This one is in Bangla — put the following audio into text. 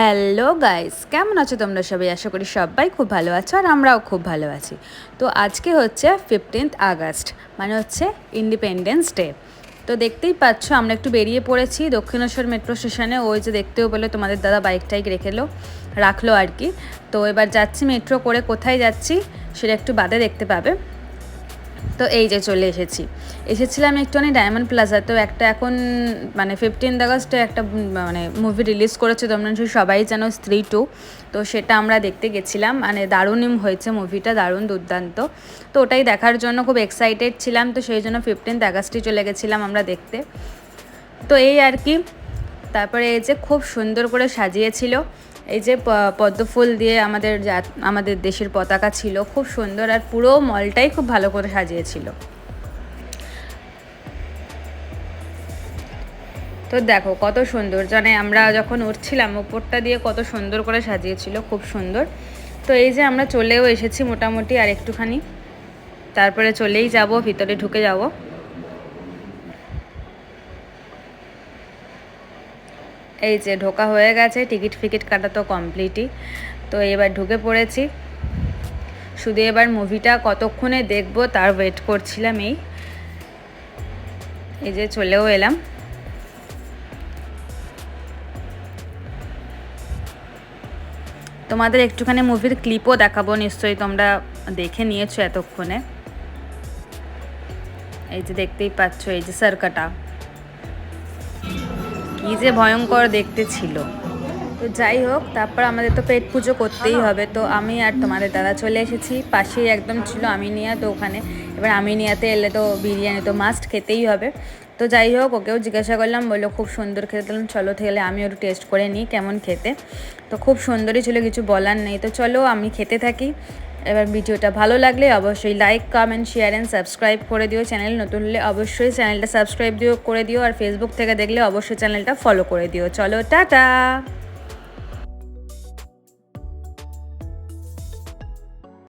হ্যালো গাইস, কেমন আছো তোমরা সবাই? আশা করি সবাই খুব ভালো আছো আর আমরাও খুব ভালো আছি। তো আজকে হচ্ছে ফিফটিন্থ আগস্ট মানে হচ্ছে ইন্ডিপেন্ডেন্স ডে তো দেখতেই পাচ্ছ, আমরা একটু বেরিয়ে পড়েছি দক্ষিণেশ্বর মেট্রো স্টেশনে ওই যে দেখতেও বলে তোমাদের দাদা বাইক টাইক রেখেলো রাখল আর কি। তো এবার যাচ্ছি মেট্রো করে কোথায় যাচ্ছি, সেটা একটু বাদে দেখতে পাবে। তো এই যে চলে এসেছি। এসেছিলাম একটুখানি ডায়মন্ড প্লাজা তো একটা এখন মানে ফিফটিন্থ আগস্টে একটা মানে মুভি রিলিজ করেছে তোমরা সবাই যেন স্ত্রী টু। তো সেটা আমরা দেখতে গেছিলাম মানে দারুণই হয়েছে মুভিটা দারুণ দুর্দান্ত। তো ওটাই দেখার জন্য খুব এক্সাইটেড ছিলাম, তো সেই জন্য ফিফটিন্থ আগস্টে চলে গেছিলাম আমরা দেখতে। তো এই আর কি, তারপরে এই যে খুব সুন্দর করে সাজিয়েছিল। এই যে প- পদ্ম দিয়ে আমাদের আমাদের দেশের পতাকা ছিল, খুব সুন্দর আর পুরো মলটাই খুব ভালো করে সাজিয়েছিল। তো দেখো কত সুন্দর, জানে আমরা যখন উঠছিলাম, উপরটা দিয়ে কত সুন্দর করে সাজিয়েছিল, খুব সুন্দর। তো এই যে আমরা চলেও এসেছি মোটামুটি আর একটুখানি, তারপরে চলেই যাব, ভিতরে ঢুকে যাব। এই যে ঢোকা হয়ে গেছে, টিকিট ফিকিট কাটা তো কমপ্লিটই তো এবার ঢুকে পড়েছি। শুধু এবার মুভিটা কতক্ষণে দেখব তার ওয়েট করছিলাম এই। এই যে চলেও এলাম। তোমাদের একটুখানি মুভির ক্লিপও দেখাবো, নিশ্চয়ই তোমরা দেখে নিয়েছো এতক্ষণে। এই যে দেখতেই পাচ্ছ, এই যে সার্কাটা কি যে ভয়ঙ্কর দেখতে ছিল। তো যাই হোক, তারপর আমাদের তো পেট পুজো করতেই হবে। তো আমি আর তোমাদের দাদা চলে এসেছি। পাশেই একদম ছিল আমিনিয়া, তো ওখানে এবার আমিনিয়াতে এলে তো বিরিয়ানি তো মাস্ট খেতেই হবে। তো যাই হোক, ওকেও জিজ্ঞাসা করলাম, বলল খুব সুন্দর খেতে। দিলাম চলো তাহলে আমি ওর টেস্ট করে নিই কেমন খেতে। তো খুব সুন্দরই ছিল, কিছু বলার নেই। তো চলো, আমি খেতে থাকি। এবার ভিডিওটা ভালো লাগলে অবশ্যই like comment share and subscribe করে দিও। চ্যানেল নতুন হলে অবশ্যই চ্যানেলটা সাবস্ক্রাইব দিও, করে দিও। আর ফেসবুক থেকে দেখলে অবশ্যই চ্যানেলটা ফলো করে দিও। চলো, টাটা!